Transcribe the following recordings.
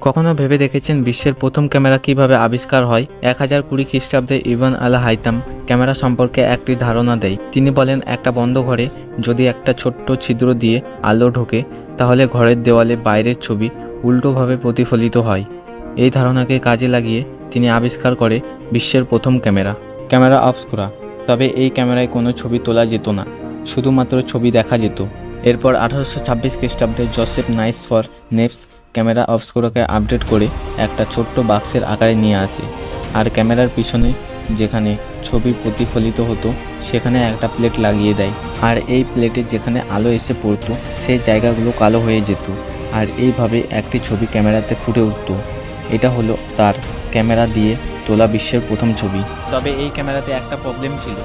কখনো ভেবে দেখেছেন বিশ্বের প্রথম ক্যামেরা কীভাবে আবিষ্কার হয়? এক হাজার কুড়ি খ্রিস্টাব্দে ইবান আল হাইতাম ক্যামেরা সম্পর্কে একটি ধারণা দেয়। তিনি বলেন, একটা বন্ধ ঘরে যদি একটা ছোট্ট ছিদ্র দিয়ে আলো ঢোকে, তাহলে ঘরের দেওয়ালে বাইরের ছবি উল্টোভাবে প্রতিফলিত হয়। এই ধারণাকে কাজে লাগিয়ে তিনি আবিষ্কার করে বিশ্বের প্রথম ক্যামেরা। ক্যামেরা অবস্কুরা। তবে এই ক্যামেরায় কোনো ছবি তোলা যেত না, শুধুমাত্র ছবি দেখা যেত। এরপর আঠারোশো ছাব্বিশ খ্রিস্টাব্দে জোসেফ নাইস ফর নেপস ক্যামেরা অবস্কুরাকে আপডেট করে একটা ছোট্ট বাক্সের আকারে নিয়ে আসে। আর ক্যামেরার পিছনে যেখানে ছবি প্রতিফলিত হতো, সেখানে একটা প্লেট লাগিয়ে দেয়। আর এই প্লেটে যেখানে আলো এসে পড়তো, সেই জায়গাগুলো কালো হয়ে যেত। আর এইভাবে একটি ছবি ক্যামেরাতে ফুটে উঠতো। এটা হলো তার ক্যামেরা দিয়ে তোলা বিশ্বের প্রথম ছবি। তবে এই ক্যামেরাতে একটা প্রবলেম ছিল।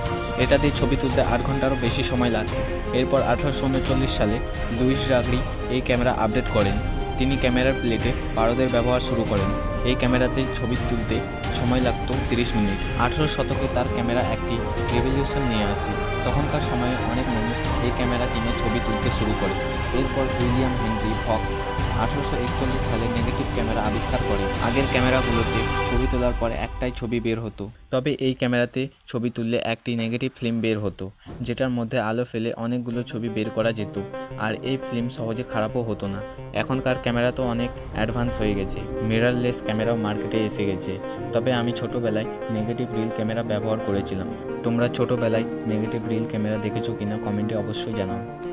এটা দিয়ে ছবি তুলতে আট ঘন্টারও বেশি সময় লাগতো এরপর আঠারোশো উনচল্লিশ সালে লুইস রাগড়ি এই ক্যামেরা আপডেট করেন। তিনি ক্যামেরার প্লেটে পারদের ব্যবহার শুরু করেন। এই ক্যামেরাতে ছবি তুলতে সময় লাগত তিরিশ মিনিট। আঠেরো শতকে তার ক্যামেরা একটি রেভলিউশন নিয়ে আসে। তখনকার সময়ে অনেক মানুষ এই ক্যামেরা কিনে ছবি তুলতে শুরু করে। এরপর উইলিয়াম হেনরি ফক্স আঠারোশো একচল্লিশ সালে নেগেটিভ ক্যামেরা আবিষ্কার করে। আগের ক্যামেরাগুলোতে ছবি তোলার পরে একটাই ছবি বের হতো। তবে এই ক্যামেরাতে ছবি তুললে একটি নেগেটিভ ফিল্ম বের হতো, যেটার মধ্যে আলো ফেলে অনেকগুলো ছবি বের করা যেত। আর এই ফিল্ম সহজে খারাপও হতো না। এখনকার ক্যামেরা তো অনেক অ্যাডভান্স হয়ে গেছে। মিররলেস ক্যামেরাও মার্কেটে এসে গেছে। তবে আমি ছোটোবেলায় নেগেটিভ রিল ক্যামেরা ব্যবহার করেছিলাম। তোমরা ছোটোবেলায় নেগেটিভ রিল ক্যামেরা দেখেছ কিনা কমেন্টে অবশ্যই জানাও।